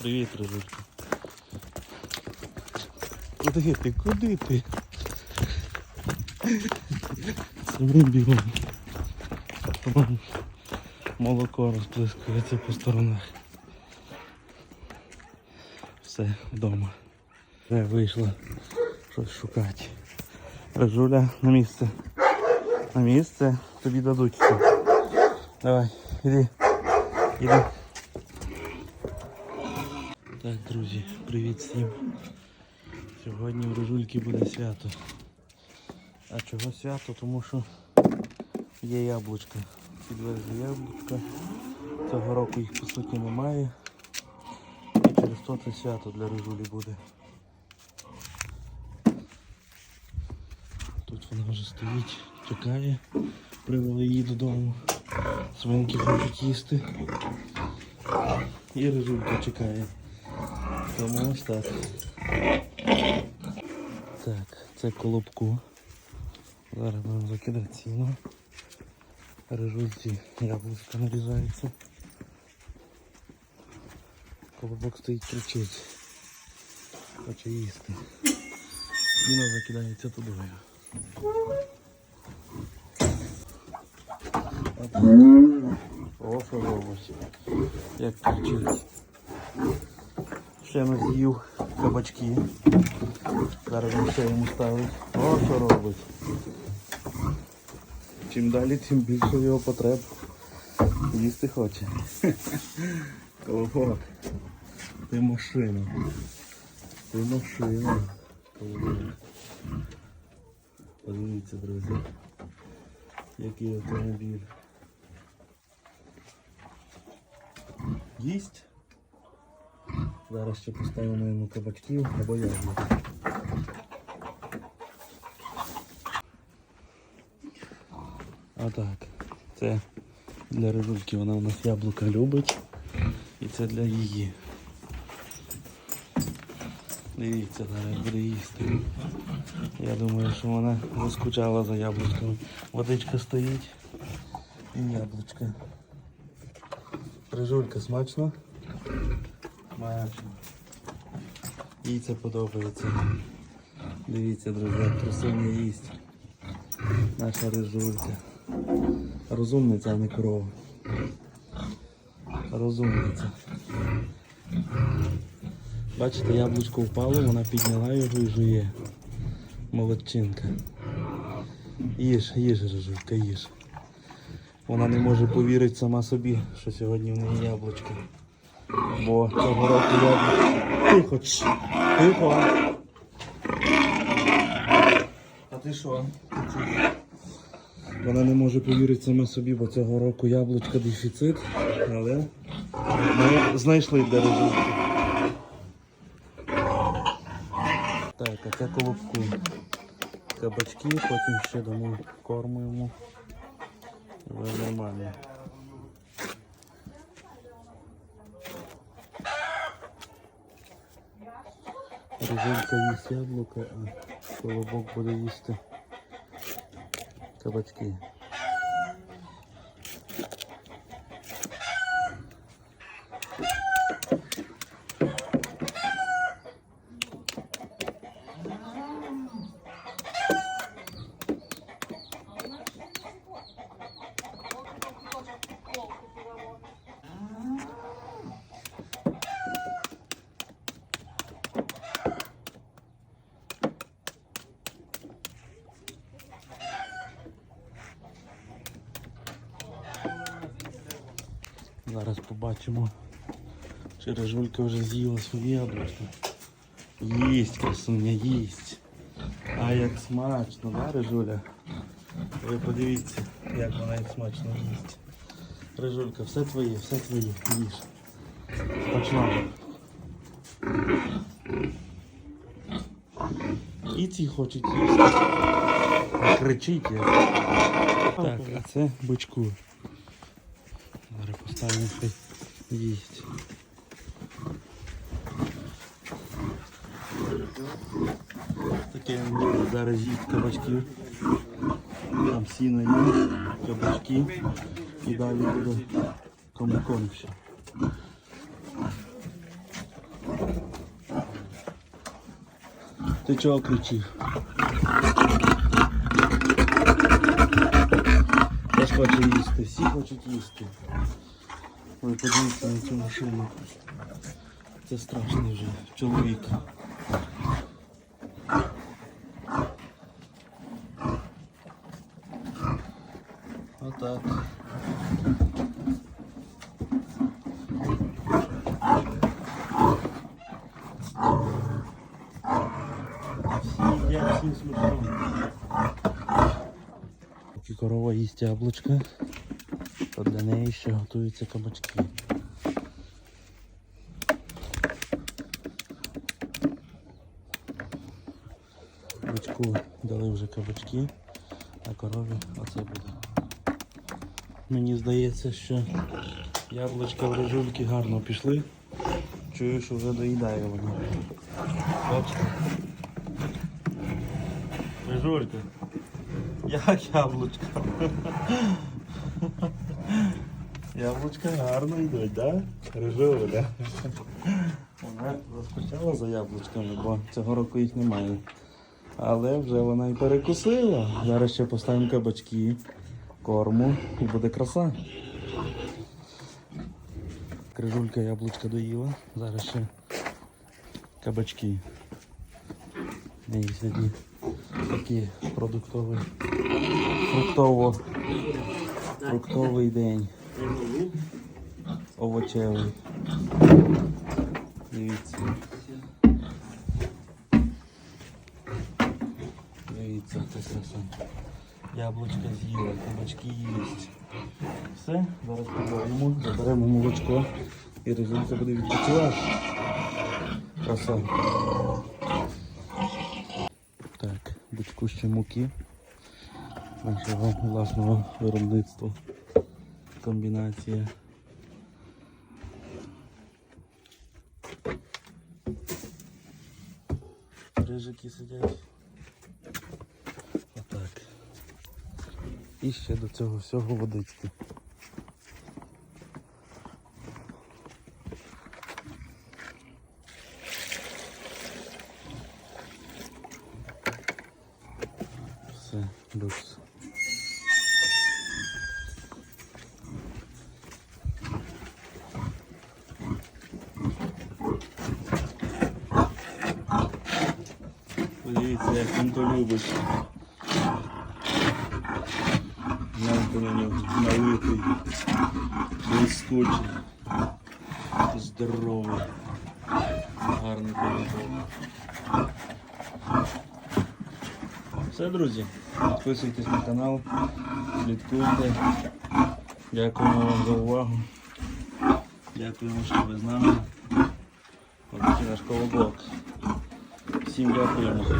Привіт, Рижулька. Куди ти? Куди ти? Самим бігом. Молоко розплескується по сторонах. Все, вдома. Вже вийшла щось шукати. Рижуля на місце. На місце тобі дадуть. Давай, іди. Іди. Так, друзі, привіт всім. Сьогодні в Рижульки буде свято. А чого свято? Тому що є яблучка. Підвезли яблучка. Цього року їх по суті немає. І через то це свято для Рижулі буде. Тут вона вже стоїть, чекає. Привели її додому. Свинки хочуть їсти. І Рижулька чекає. Тому ось так. Так, це колобку. Зараз будемо закидати ціну. Рижульці яблучка нарізаються. Колобок стоїть кричить. Хоче їсти. Сіно закидається тудою. О, що робить. Як кричить. Ще не з'їв кабачки. Зараз ще йому ставить. О, що робить. Чим далі, тим більше його потреб. Їсти хоче. Колобок. Ти машина. Ти машина. Подивіться, друзі. Який автомобіль. Їсть. Зараз ще поставимо йому кабачків або яблук. А так, це для рижульки вона у нас яблука любить. І це для її. Дивіться, зараз буде їсти. Я думаю, що вона заскучала за яблучками. Водичка стоїть і яблучка. Рижулька смачно? Смачно. Їй це подобається. Дивіться, друзі, красуня їсть. Наша рижулька. Розумниця, а не корова. Розумниця. Бачите, яблучко впало, вона підняла його і жує. Молодчинка. Їж, їж, рижулька, їж. Вона не може повірити сама собі, що сьогодні в неї яблучко. Бо цього року яблучко. Тихо, тихо. А ти що? Вона не може повірити сама собі, бо цього року яблучка дефіцит, але ми знайшли де режимки. Так, а це колобку. Кабачки, потім ще дамо корму йому. Нормально. Різинка їсть яблука, а колобок буде їсти кабачки. Зараз побачимо, чи рижулька вже з'їла свої яблучко. Їсть, красуня, їсть. А як смачно, да, рижуля? Ви подивіться, як вона як смачно їсть. Рижулька, все твоє, все твоє, їж. Смачно. І ці хочуть їсти. Кричить. Так, а це бочку. Оставимо хай їсть. Таке зараз кабачки кабачків. Там сіно є, кабачки і далі буде комбікон все. Ти чого кричиш? Теж хоче їсти, всі хочуть їсти. Ой, подивіться на цю машину. Це страшний вже чоловік. Отак. Їдять, всім. Поки корова їсть яблучка, то для неї ще готуються кабачки. Бичку дали вже кабачки, а корові оце буде. Мені здається, що яблучка в рижульки гарно пішли. Чую, що вже доїдає вона. Бачите? Рижулька. Як яблучка? Яблучка гарно йдуть, да? Рижуля. Вона розпочала за яблучками, бо цього року їх немає. Але вже вона і перекусила. Зараз ще поставимо кабачки, корму і буде краса. Крижулька яблучка доїла. Зараз ще кабачки. Неї сьогодні такий продуктовий, фруктовий день. Овочевий. Дивіться. Дивіться, це краса. Яблучка з'їла, кабачки їсть. Все, зараз подаємо, заберемо молочко і резинка буде відпочивати. Краса. Так, бочку ще муки нашого власного виробництва. Комбінація. Рижики сидять. Отак. І ще до цього всього водички. Все, люкс. Подивіться, як він то любить. Гляньте на нього, налитий, блискучий, здоровий, гарний політок. Все, друзі, підписуйтесь на канал, слідкуйте. Дякуємо вам за увагу. Дякуємо, що ви з нами. Ось такий наш колобок. シン法を持って。